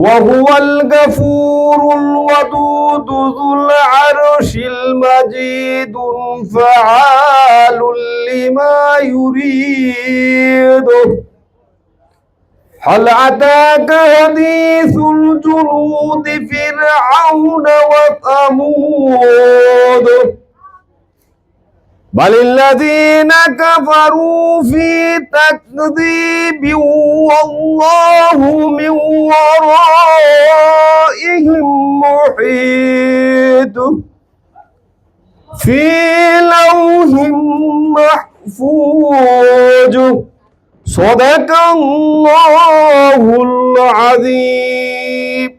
وهو الغفور الودود ذو العرش المجيد فعال لما يريد. هل أتاك حديث الجنود فرعون وثمود؟ بل الذين كفروا في تكذيب والله من ورائهم محيط في لوح محفوظ صدق الله العظيم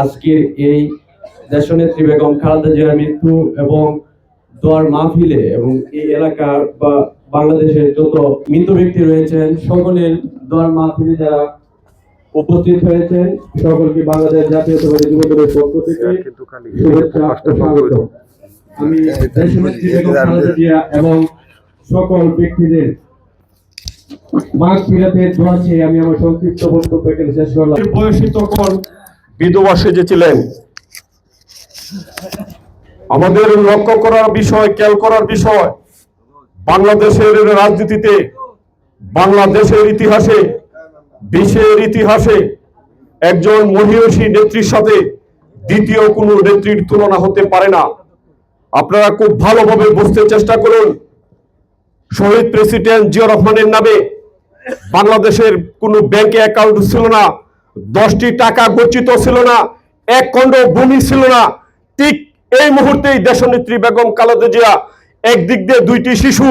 আজকের এই দেশনেত্রী বেগম খালেদা জিয়ার মৃত্যু এবং দোয়ার মাহফিলে এবং এই এলাকার বা বাংলাদেশের যত মৃত ব্যক্তি রয়েছেন সকলের দোয়ার মাহফিলে যারা উপস্থিত হয়েছেন সকলকে বাংলাদেশ জাতীয়তাবাদী যুব দলের পক্ষ থেকে শুভেচ্ছা ও স্বাগত। আমি জিয়া এবং সকল ব্যক্তিদের মাঘ ফিরাতে দোয়া চেয়ে আমি আমার সংক্ষিপ্ত বক্তব্য এখানে শেষ করলাম। বয়সী তখন বিধবা সেজেছিলেন। আমাদের লক্ষ্য করার বিষয়, খেয়াল করার বিষয়, বাংলাদেশের রাজনীতিতে, বাংলাদেশের ইতিহাসে, বিশ্বের ইতিহাসে একজন মহিষী নেত্রীর সাথে দ্বিতীয় কোনো নেত্রীর তুলনা হতে পারে না। আপনারা খুব ভালোভাবে বুঝতে চেষ্টা করুন, শহীদ প্রেসিডেন্ট জিয়া রহমানের নামে বাংলাদেশের কোনো ব্যাংকে অ্যাকাউন্ট ছিল না, দশটি টাকা গচ্ছিত ছিল না, এক খণ্ড ভূমি ছিল না, ঠিক এই মুহূর্তেই দেশনেত্রী বেগম খালেদা জিয়া একদিক দিয়ে দুইটি শিশু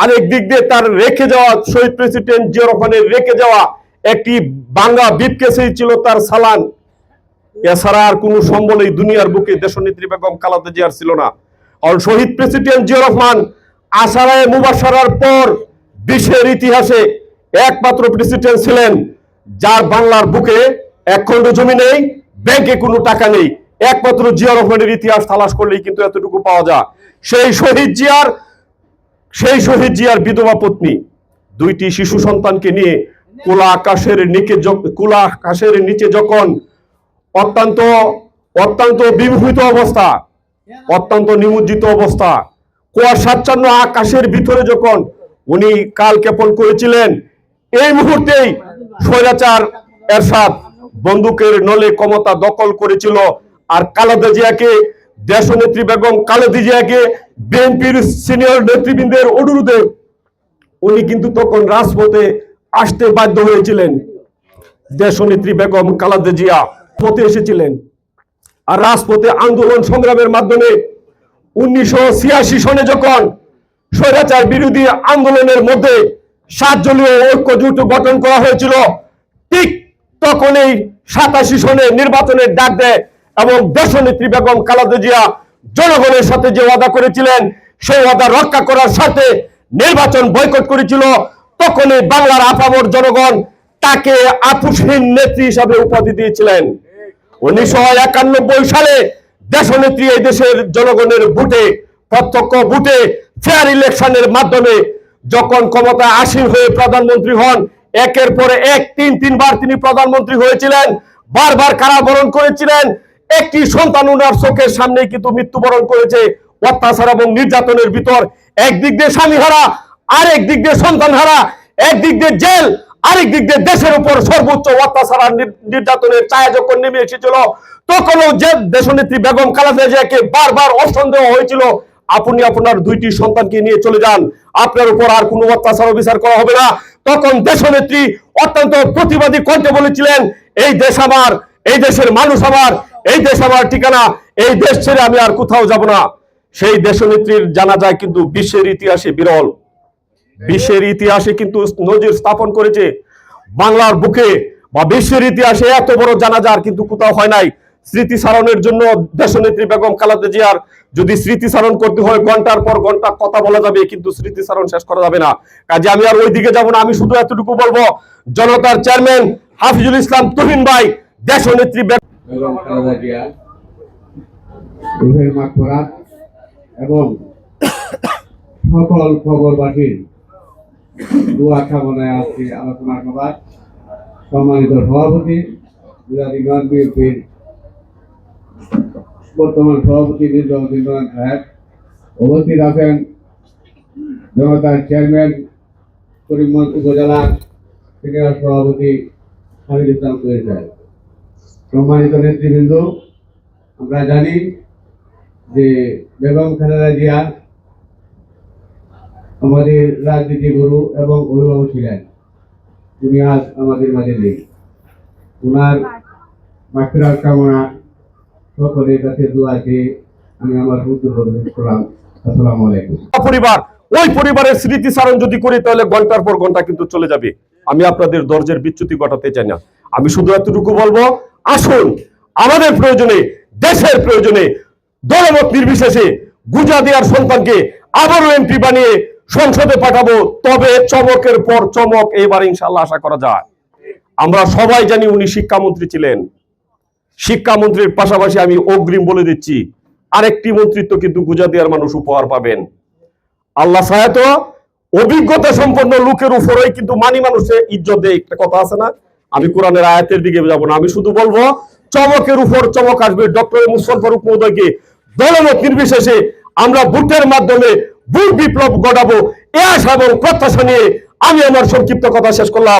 আর একদিক দিয়ে তার রেখে যাওয়া, শহীদ প্রেসিডেন্ট জিয়া রহমানের রেখে যাওয়া একটি বাংলা বিপকেসেই ছিল তার সালান। এছাড়া আর কোনো সম্বল এই দুনিয়ার বুকে দেশনেত্রী বেগম খালেদা জিয়ার ছিল না। আর শহীদ প্রেসিডেন্ট জিয়া রহমান আসারায় মুবাসারার পর বিশ্বের ইতিহাসে একমাত্র প্রেসিডেন্ট ছিলেন, যার বাংলার বুকে এক খণ্ড জমি নেই, ব্যাংকে কোনো টাকা নেই। একমাত্র জিয়া রহমানের ইতিহাস তালাশ করলেই কিন্তু এতটুকু পাওয়া যায়। সেই শহীদ জিয়ার, সেই শহীদ জিয়ার বিধবা পত্নী, দুইটি শিশু সন্তানকে নিয়ে কোলা আকাশের নিচে কোলা আকাশের নিচে যখন অত্যন্ত অত্যন্ত বিমোহিত অবস্থা, অত্যন্ত নিমজ্জিত অবস্থা কুয়াশাচ্ছন্ন আকাশের ভিতরে যখন উনি কাল ক্ষেপণ করেছিলেন, এই মুহূর্তেই স্বৈরাচার এরশাদ বন্দুকের নলে ক্ষমতা দখল করেছিল আর খালেদা জিয়াকে দেশনেত্রী বেগম খালেদা জিয়াকে বিএনপির সিনিয়র নেতৃবৃন্দের অনুরোধে উনি কিন্তু তখন রাজপথে আসতে বাধ্য হয়েছিলেন। দেশনেত্রী বেগম খালেদা জিয়া পথে এসেছিলেন। আর রাজপথে আন্দোলন সংগ্রামের মাধ্যমে উনিশশো ছিয়াশি সনে যখন স্বৈরাচার বিরোধী আন্দোলনের মধ্যে সাতজনীয় ঐক্য জোট গঠন করা হয়েছিল, ঠিক তখনই সাতাশি সনে নির্বাচনের ডাক দেয় এবং দেশনেত্রী বেগম খালেদা জিয়া জনগণের সাথে যে ওয়াদা করেছিলেন, সেই ওয়াদা রক্ষা করার সাথে নির্বাচন বয়কট করেছিল, তখনই বাংলার আপামর জনগণ তাকে আপুসহীন নেত্রী হিসাবে উপাধি দিয়েছিলেন। উনিশশো একানব্বই সালে দেশনেত্রী এই দেশের জনগণের ভোটে, প্রত্যক্ষ ভোটে ফেয়ার ইলেকশনের মাধ্যমে যখন ক্ষমতা আসীন হয়ে প্রধানমন্ত্রী হন, একের পরে এক তিন তিনবার তিনি প্রধানমন্ত্রী হয়েছিলেন, বারবার কারাবরণ করেছিলেন একটি সন্তান উনার চোখের সামনে কিন্তু মৃত্যুবরণ করেছে। অত্যাচার এবং নির্যাতনের ভিতর একদিক দিয়ে স্বামী হারা, আরেক দিক দিয়ে সন্তান হারা, একদিক দিয়ে জেল, আরেক দিক দিয়ে দেশের উপর সর্বোচ্চ অত্যাচার আর নির্যাতনের ছায়া যখন নেমে এসেছিল, তখনও যে দেশনেত্রী বেগম খালেদা জিয়াকে বারবার অসন্দেহ হয়েছিল, আপনি আপনার দুইটি সন্তানকে নিয়ে চলে যান। আপনার উপর আর কোনো অত্যাচার অবিচার করা হবে না। তখন দেশনেত্রী অত্যন্ত প্রতিবাদী কণ্ঠে বলেছিলেন, এই দেশ আমার, এই দেশের মানুষ আমার এই দেশ আমার ঠিকানা, এই দেশ ছেড়ে আমি আর কোথাও যাব না। সেই দেশনেত্রীর জানা যায় কিন্তু বিশ্বের ইতিহাসে বিরল। বিশ্বের ইতিহাসে কিন্তু নজির স্থাপন করেছে বাংলার বুকে, বা বিশ্বের ইতিহাসে এত বড় জানাজার কিন্তু কোথাও হয় নাই। স্মৃতিচারণের জন্য দেশনেত্রী বেগম খালেদা জিয়ার যদি স্মৃতিচারণ করতে হয়, ঘণ্টার পর ঘণ্টা কথা বলা যাবে, কিন্তু স্মৃতিচারণ শেষ করা যাবে না। কাজে আমি আর ওই দিকে যাব না, আমি শুধু এতটুকু বলব, জনতার চেয়ারম্যান হাফিজুল ইসলাম তুহিন ভাই, দেশনেত্রী বেগম খালেদা জিয়া রুহের মাগফিরাত এবং সকল খবরবাসীর দোয়া কামনায় আজকে আলোচনা করার সম্মানিত সভাপতি জেলা বিএনপির বর্তমান সভাপতি নির্বাচন খায়ের উপস্থিত আছেন জনতার চেয়ারম্যান, করিমগঞ্জ উপজেলা সিনিয়র সভাপতি হামিদ ইসলাম সাহেব। সম্মানিত নেতৃবৃন্দ, আমরা জানি যে বেগম খালেদা জিয়া আমাদের রাজনীতি গুরু এবং অভিভাবক ছিলেন। তিনি আজ আমাদের মাঝে নেই। ওনার মাতৃরাজ কামনা সকলের কাছে দোয়াকে আমি আমার করলাম। আসসালামু আলাইকুম। পরিবার, ওই পরিবারের স্মৃতিচারণ যদি করি তাহলে ঘণ্টার পর ঘণ্টা কিন্তু চলে যাবে। আমি আপনাদের দরজের বিচ্যুতি ঘটাতে চাই না। আমি শুধু এতটুকু বলব আসুন, আমাদের প্রয়োজনে, দেশের প্রয়োজনে দলমত নির্বিশেষে গুজা দেওয়ার সন্তানকে আবারও এমপি বানিয়ে সংসদে পাঠাবো। তবে চমকের পর চমক, এবার ইনশাল্লাহ আশা করা যায়। আমরা সবাই জানি উনি শিক্ষামন্ত্রী ছিলেন। শিক্ষামন্ত্রীর পাশাপাশি আমি অগ্রিম বলে দিচ্ছি, আরেকটি মন্ত্রিত্ব কিন্তু গুজা দেওয়ার মানুষ উপহার পাবেন। আল্লাহ সাহেব অভিজ্ঞতা সম্পন্ন লোকের উপরেই কিন্তু মানি মানুষের ইজ্জত দেয়, একটা কথা আছে না? আমি কোরআনের আয়াতের দিকে যাব না, আমি শুধু বলব, চমকের উপর চমক আসবে। ডক্টর মুসল ফারুক মহোদয়কে দলমত নির্বিশেষে আমরা ভোটের মাধ্যমে ভোট বিপ্লব ঘটাবো। এ আশা এবং প্রত্যাশা নিয়ে আমি আমার সংক্ষিপ্ত কথা শেষ করলাম।